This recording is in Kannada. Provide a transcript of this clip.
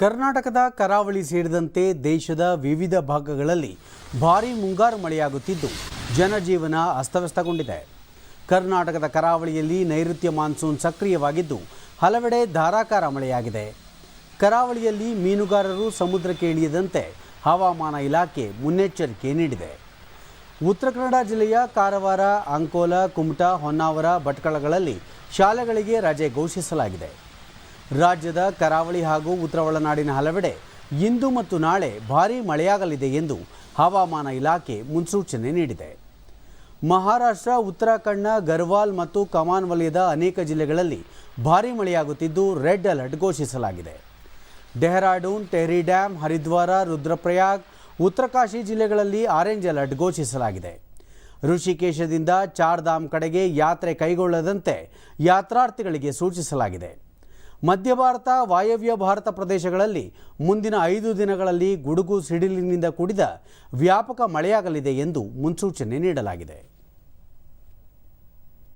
ಕರ್ನಾಟಕದ ಕರಾವಳಿ ಸೇರಿದಂತೆ ದೇಶದ ವಿವಿಧ ಭಾಗಗಳಲ್ಲಿ ಭಾರೀ ಮುಂಗಾರು ಮಳೆಯಾಗುತ್ತಿದ್ದು, ಜನಜೀವನ ಅಸ್ತವ್ಯಸ್ತಗೊಂಡಿದೆ. ಕರ್ನಾಟಕದ ಕರಾವಳಿಯಲ್ಲಿ ನೈಋತ್ಯ ಮಾನ್ಸೂನ್ ಸಕ್ರಿಯವಾಗಿದ್ದು, ಹಲವೆಡೆ ಧಾರಾಕಾರ ಮಳೆಯಾಗಿದೆ. ಕರಾವಳಿಯಲ್ಲಿ ಮೀನುಗಾರರು ಸಮುದ್ರಕ್ಕೆ ಇಳಿಯದಂತೆ ಹವಾಮಾನ ಇಲಾಖೆ ಮುನ್ನೆಚ್ಚರಿಕೆ ನೀಡಿದೆ. ಉತ್ತರ ಕನ್ನಡ ಜಿಲ್ಲೆಯ ಕಾರವಾರ, ಅಂಕೋಲ, ಕುಮಟಾ, ಹೊನ್ನಾವರ ಭಟ್ಕಳಗಳಲ್ಲಿ ಶಾಲೆಗಳಿಗೆ ರಜೆ ಘೋಷಿಸಲಾಗಿದೆ. ರಾಜ್ಯದ ಕರಾವಳಿ ಹಾಗೂ ಉತ್ತರ ಒಳನಾಡಿನ ಹಲವೆಡೆ ಇಂದು ಮತ್ತು ನಾಳೆ ಭಾರೀ ಮಳೆಯಾಗಲಿದೆ ಎಂದು ಹವಾಮಾನ ಇಲಾಖೆ ಮುನ್ಸೂಚನೆ ನೀಡಿದೆ. ಮಹಾರಾಷ್ಟ್ರ ಉತ್ತರಾಖಂಡ್ನ ಗರ್ವಾಲ್ ಮತ್ತು ಕಮಾನ್ ವಲಯದ ಅನೇಕ ಜಿಲ್ಲೆಗಳಲ್ಲಿ ಭಾರೀ ಮಳೆಯಾಗುತ್ತಿದ್ದು ರೆಡ್ ಅಲರ್ಟ್ ಘೋಷಿಸಲಾಗಿದೆ. ಡೆಹ್ರಾಡೂನ್, ಟೆಹರಿ ಡ್ಯಾಮ್ ಹರಿದ್ವಾರ, ರುದ್ರಪ್ರಯಾಗ್, ಉತ್ತರಕಾಶಿ ಜಿಲ್ಲೆಗಳಲ್ಲಿ ಆರೆಂಜ್ ಅಲರ್ಟ್ ಘೋಷಿಸಲಾಗಿದೆ. ಋಷಿಕೇಶದಿಂದ ಚಾರ್ಧಾಮ್ ಕಡೆಗೆ ಯಾತ್ರೆ ಕೈಗೊಳ್ಳದಂತೆ ಯಾತ್ರಾರ್ಥಿಗಳಿಗೆ ಸೂಚಿಸಲಾಗಿದೆ. ಮಧ್ಯ ಭಾರತ, ವಾಯವ್ಯ ಭಾರತ ಪ್ರದೇಶಗಳಲ್ಲಿ ಮುಂದಿನ ಐದು ದಿನಗಳಲ್ಲಿ ಗುಡುಗು ಸಿಡಿಲಿನಿಂದ ಕೂಡಿದ ವ್ಯಾಪಕ ಮಳೆಯಾಗಲಿದೆ ಎಂದು ಮುನ್ಸೂಚನೆ ನೀಡಲಾಗಿದೆ.